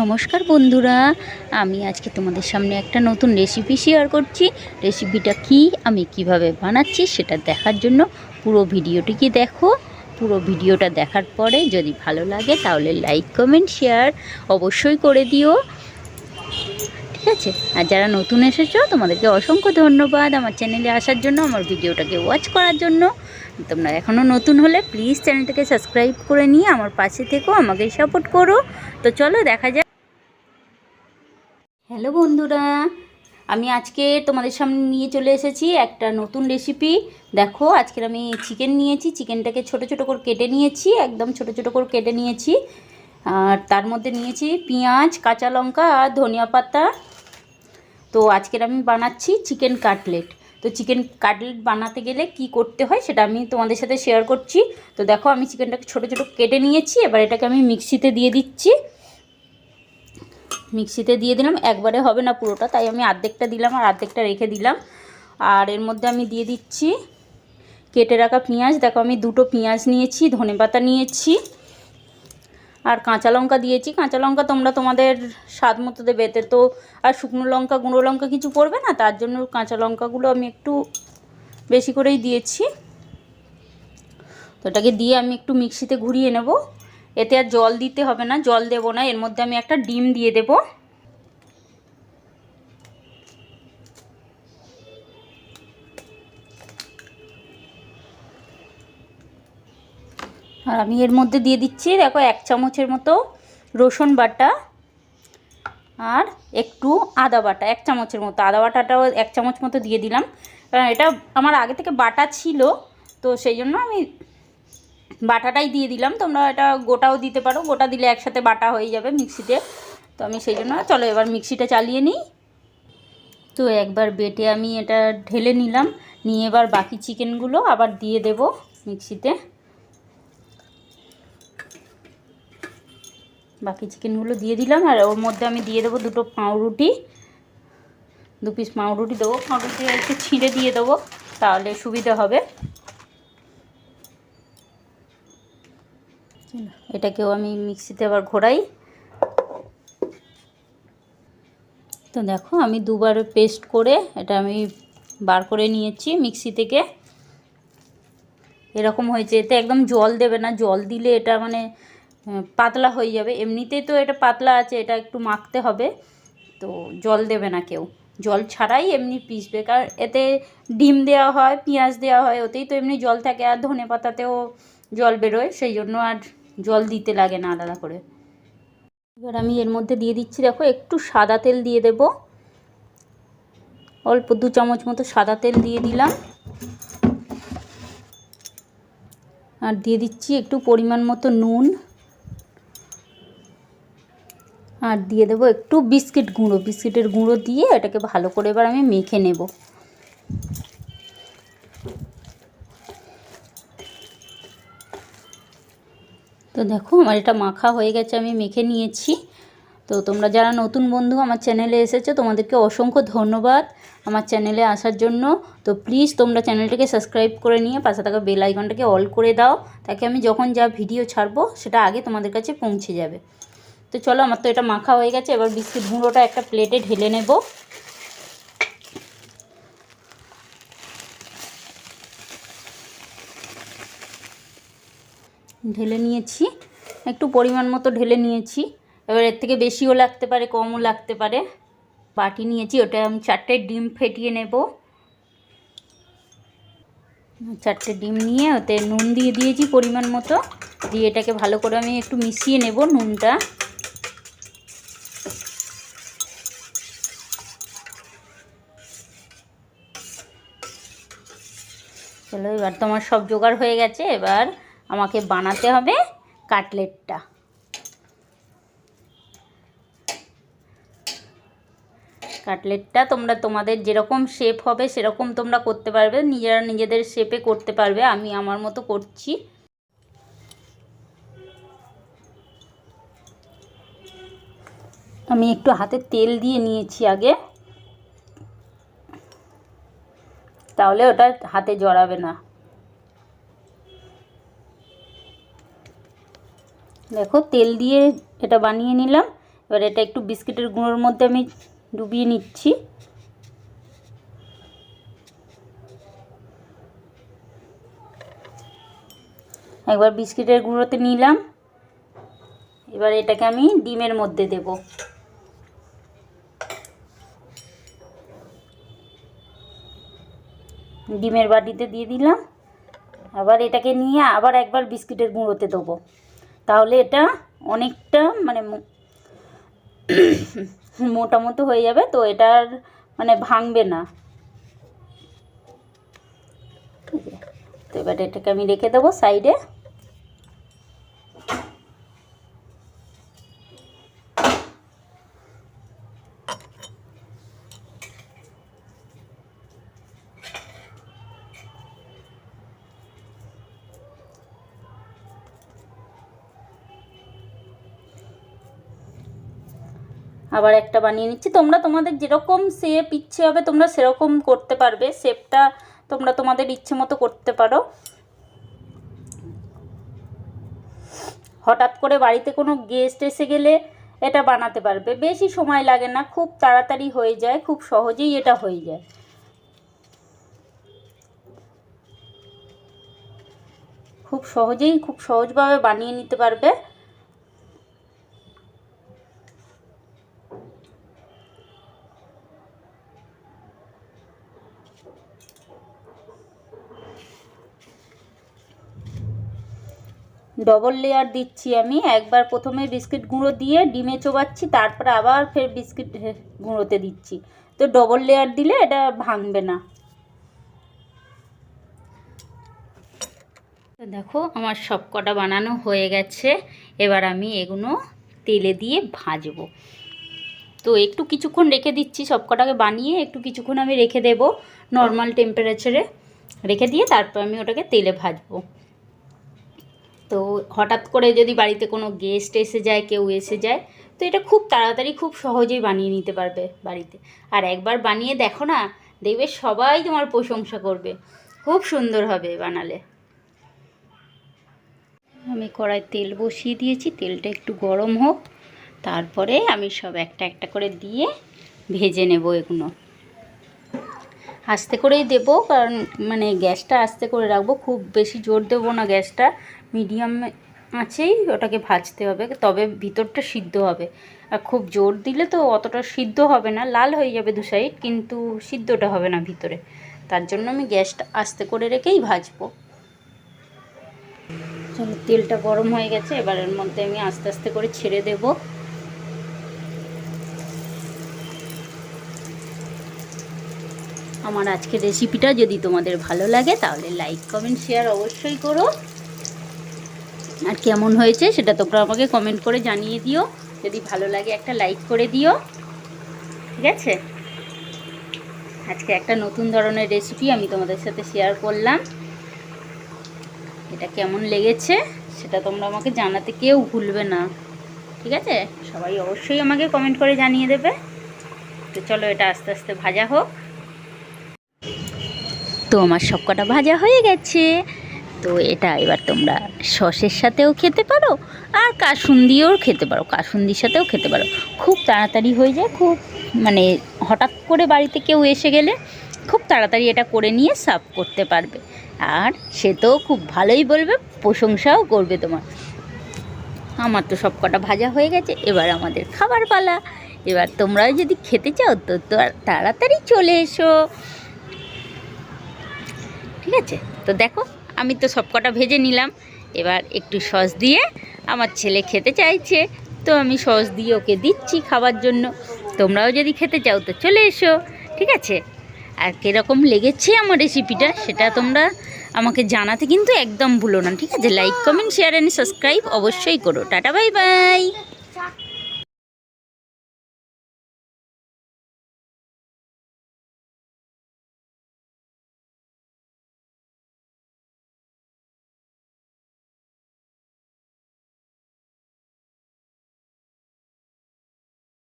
নমস্কার বন্ধুরা, আমি আজকে তোমাদের সামনে একটা নতুন রেসিপি শেয়ার করছি। রেসিপিটা কি, আমি কীভাবে বানাচ্ছি, সেটা দেখার জন্য পুরো ভিডিওটিকে দেখো? পুরো ভিডিওটা দেখার পরে যদি ভালো লাগে তাহলে লাইক কমেন্ট শেয়ার অবশ্যই করে দিও। ঠিক আছে? আর যারা নতুন এসেছ, তোমাদেরকে অসংখ্য ধন্যবাদ আমার চ্যানেলে আসার জন্য, আমার ভিডিওটাকে ওয়াচ করার জন্য। তোমরা এখনও নতুন হলে প্লিজ চ্যানেলটাকে সাবস্ক্রাইব করে নিয়ে আমার পাশে থেকো, আমাকে সাপোর্ট করো। তো চলো দেখা যাক হ্যালো বন্ধুরা, আমি আজকে তোমাদের সামনে নিয়ে চলে এসেছি একটা নতুন রেসিপি দেখো, আজকের আমি চিকেন নিয়েছি চিকেনটাকে ছোট ছোট করে কেটে নিয়েছি, একদম ছোট ছোট করে কেটে নিয়েছি। আর তার মধ্যে নিয়েছি পেঁয়াজ, কাঁচা লঙ্কা আর ধনিয়া পাতা। তো আজকের আমি বানাচ্ছি চিকেন কাটলেট তো চিকেন কাটলেট বানাতে গেলে কি করতে হয় সেটা আমি তোমাদের সাথে শেয়ার করছি। তো দেখো, আমি চিকেনটাকে ছোট ছোট কেটে নিয়েছি, এবার এটাকে আমি মিক্সিতে দিয়ে দিচ্ছি। মিক্সিতে দিয়ে দিলাম। একবারে হবে না পুরোটা, তাই আমি অর্ধেকটা দিলাম আর অর্ধেকটা রেখে দিলাম। আর এর মধ্যে আমি দিয়ে দিচ্ছি কেটে রাখা পেঁয়াজ। দেখো আমি দুটো পেঁয়াজ নিয়েছি ধনেপাতা নিয়েছি আর কাঁচা লঙ্কা দিয়েছি। কাঁচা লঙ্কা তোমরা তোমাদের স্বাদ মতো দেবে। এতে তো আর শুকনো লঙ্কা, গুঁড়ো লঙ্কা কিছু পড়বে না, তার জন্য কাঁচা লঙ্কাগুলো আমি একটু বেশি করেই দিয়েছি। তো এটাকে দিয়ে আমি একটু মিক্সিতে ঘুরিয়ে নেব। এতে আর জল দিতে হবে না, জল দেব না, এর মধ্যে আমি একটা ডিম দিয়ে দেব। আর আমি এর মধ্যে দিয়ে দিচ্ছি, দেখো, এক চামচের মতো রসুন বাটা আর একটু আদা বাটা, এক চামচের মতো। আদা বাটাটাও এক চামচ মতো দিয়ে দিলাম। কারণ এটা আমার আগে থেকে বাটা ছিল, তো সেই জন্য আমি বাটাটাই দিয়ে দিলাম। তোমরা এটা গোটাও দিতে পারো। গোটা দিলে একসাথে বাটা হয়ে যাবে মিক্সিতে। তো আমি সেই জন্য, চলো এবার মিক্সিটা চালিয়ে নিই। তো একবার বেটে আমি এটা ঢেলে নিলাম। নিয়ে এবার বাকি চিকেনগুলো আবার দিয়ে দেব মিক্সিতে। বাকি চিকেনগুলো দিয়ে দিলাম। আর ওর মধ্যে আমি দিয়ে দেবো দুটো পাউরুটি। দু পিস পাউরুটি দেবো। পাউরুটি একটু ছিঁড়ে দিয়ে দেবো, তাহলে সুবিধা হবে। এটাকেও আমি মিক্সিতে আবার ঘোরাই। তো দেখো, আমি দুবার পেস্ট করে এটা আমি বার করে নিয়েছি মিক্সি থেকে। এরকম হয়েছে, এতে একদম জল দেবে না। জল দিলে এটা মানে পাতলা হয়ে যাবে। এমনিতেই তো এটা পাতলা আছে, এটা একটু মাখতে হবে। তো জল দেবে না কেউ। জল ছাড়াই এমনি পিসবে কারণ এতে ডিম দেওয়া হয়, পেঁয়াজ দেওয়া হয়, ওতেই তো এমনি জল থাকে। আর ধনে পাতাতেও জল বেরোয়, সেই জন্য আর জল দিতে লাগে না আলাদা করে। এবার আমি এর মধ্যে দিয়ে দিচ্ছি, দেখো, একটু সাদা তেল দিয়ে দেব। অল্প দু চামচ মতো সাদা তেল দিয়ে দিলাম। আর দিয়ে দিচ্ছি একটু পরিমাণ মতো নুন। আর দিয়ে দেবো একটু বিস্কিট গুঁড়ো। বিস্কিটের গুঁড়ো দিয়ে এটাকে ভালো করে এবার আমি মেখে নেব। দেখো, আমার এটা মাখা হয়ে গেছে, আমি মেখে নিয়েছি। তো তোমরা যারা নতুন বন্ধু আমার চ্যানেলে এসেছ, তোমাদেরকে অসংখ্য ধন্যবাদ আমার চ্যানেলে আসার জন্য। তো প্লিজ তোমরা চ্যানেলটাকে সাবস্ক্রাইব করে নিয়ে পাশে থাকা বেল আইকনটাকে অল করে দাও, তাকে আমি যখন যা ভিডিও ছাড়বো, সেটা আগে তোমাদের কাছে পৌঁছে যাবে। তো চলো, আমার তো এটা মাখা হয়ে গেছে, এবার বিস্কিট গুঁড়োটা একটা প্লেটে ঢেলে নেব। ঢেলে নিয়েছি। একটু পরিমাণ মতো ঢেলে নিয়েছি। এবার এর থেকে বেশিও লাগতে পারে, কমও লাগতে পারে। বাটি নিয়েছি, ওটা আমি চারটে ডিম ফেটিয়ে নেব। চারটে ডিম নিয়ে ওতে নুন দিয়ে দিয়েছি পরিমাণ মতো। দিয়ে এটাকে ভালো করে আমি একটু মিশিয়ে নেব নুনটা। চলো এবার তোমার সব জোগাড় হয়ে গেছে, এবার আমাকে বানাতে হবে কাটলেটটা। কাটলেটটা তোমরা তোমাদের যেরকম শেপ হবে সেরকম তোমরা করতে পারবে, নিজেরা নিজেদের শেপে করতে পারবে, আমি আমার মতো করছি। আমি একটু হাতে তেল দিয়ে নিয়েছি আগে। তাহলে ওটা হাতে জড়াবে না। দেখো, তেল দিয়ে এটা বানিয়ে নিলাম। এবার এটা একটু বিস্কিটের গুঁড়োর মধ্যে আমি ডুবিয়ে নিচ্ছি। একবার বিস্কিটের গুঁড়োতে নিলাম। এবার এটাকে আমি ডিমের মধ্যে দেব। ডিমের বাটিতে দিয়ে দিলাম। আবার এটাকে নিয়ে আবার একবার বিস্কিটের গুঁড়োতে দেবো। তাহলে এটা অনেকটা মানে মোটামতো হয়ে যাবে, তো এটার মানে ভাঙবে না। তো এবার এটাকে আমি রেখে দেবো সাইডে। আবার একটা বানিয়ে নিচ্ছি। তোমরা তোমাদের যেরকম শেপ ইচ্ছে হবে তোমরা সেরকম করতে পারবে। শেপটা তোমরা তোমাদের ইচ্ছে মতো করতে পারো। হঠাৎ করে বাড়িতে কোনো গেস্ট এসে গেলে এটা বানাতে পারবে। বেশি সময় লাগে না, খুব তাড়াতাড়ি হয়ে যায়, খুব সহজেই এটা হয়ে যায়। খুব সহজেই, খুব সহজভাবে বানিয়ে নিতে পারবে। ডবল লেয়ার দিচ্ছি আমি। একবার প্রথমে বিস্কিট গুঁড়ো দিয়ে ডিমে চোবাচ্ছি, তারপরে আবার ফের বিস্কিট গুঁড়োতে দিচ্ছি। তো ডবল লেয়ার দিলে এটা ভাঙবে না। দেখো, আমার সব কটা বানানো হয়ে গেছে। এবার আমি এগুলো তেলে দিয়ে ভাজবো। তো একটু কিছুক্ষণ রেখে দিচ্ছি সব কটাকে বানিয়ে, একটু কিছুক্ষণ আমি রেখে দেব নর্মাল টেম্পারেচারে রেখে দিয়ে তারপর আমি ওটাকে তেলে ভাজবো। তো হঠাৎ করে যদি বাড়িতে কোনো গেস্ট এসে যায়, কেউ এসে যায়, তো এটা খুব তাড়াতাড়ি, খুব সহজেই বানিয়ে নিতে পারবে বাড়িতে। আর একবার বানিয়ে দেখো না, দেখবে সবাই তোমার প্রশংসা করবে। খুব সুন্দর হবে বানালে। আমি কড়াই তেল বসিয়ে দিয়েছি, তেলটা একটু গরম হোক, তারপরে আমি সব একটা একটা করে দিয়ে ভেজে নেব এগুলো। আস্তে করেই দেবো, কারণ মানে গ্যাসটা আস্তে করে রাখব, খুব বেশি জোর দেবো না গ্যাসটা। মিডিয়াম আছেই, ওটাকে ভাজতে হবে, তবে ভিতরটা সিদ্ধ হবে। আর খুব জোর দিলে তো অতটা সিদ্ধ হবে না, লাল হয়ে যাবে দু সাইড কিন্তু সিদ্ধটা হবে না ভিতরে। তার জন্য আমি গ্যাসটা আস্তে করে রেখেই ভাজবো। তেলটা গরম হয়ে গেছে, এবার এর মধ্যে আমি আস্তে আস্তে করে ছেড়ে দেবো। আমার আজকের রেসিপিটা যদি তোমাদের ভালো লাগে, তাহলে লাইক কমেন্ট শেয়ার অবশ্যই করো। আর কেমন হয়েছে সেটা তোমরা আমাকে কমেন্ট করে জানিয়ে দিও। যদি ভালো লাগে একটা লাইক করে দিও। ঠিক আছে? আজকে একটা নতুন ধরনের রেসিপি আমি তোমাদের সাথে শেয়ার করলাম। এটা কেমন লেগেছে সেটা তোমরা আমাকে জানাতে কেউ ভুলবে না। ঠিক আছে? সবাই অবশ্যই আমাকে কমেন্ট করে জানিয়ে দেবে। তো চলো এটা আস্তে আস্তে ভাজা হোক। তো আমার সব কটা ভাজা হয়ে গেছে। তো এটা এবার তোমরা সসের সাথেও খেতে পারো আর কাসুন্দিও খেতে পারো। কাসুন্দির সাথেও খেতে পারো। খুব তাড়াতাড়ি হয়ে যায়, খুব মানে হঠাৎ করে বাড়িতে কেউ এসে গেলে খুব তাড়াতাড়ি এটা করে নিয়ে সার্ভ করতে পারবে। আর সে তো খুব ভালোই বলবে, প্রশংসাও করবে তোমার। আমার তো সব কটা ভাজা হয়ে গেছে, এবার আমাদের খাবার পালা। এবার তোমরাও যদি খেতে চাও তো তাড়াতাড়ি চলে এসো। ঠিক আছে? তো দেখো আমি তো সব কটা ভেজে নিলাম। এবার একটু সস দিয়ে আমার ছেলে খেতে চাইছে, তো আমি সস দিয়ে ওকে দিচ্ছি খাবার জন্য। তোমরাও যদি খেতে চাও তো চলে এসো, ঠিক আছে? আর কীরকম লেগেছে আমার রেসিপিটা সেটা তোমরা আমাকে জানাতে কিন্তু একদম ভুলো না, ঠিক আছে? Like comment share and subscribe অবশ্যই করো। Tata bye bye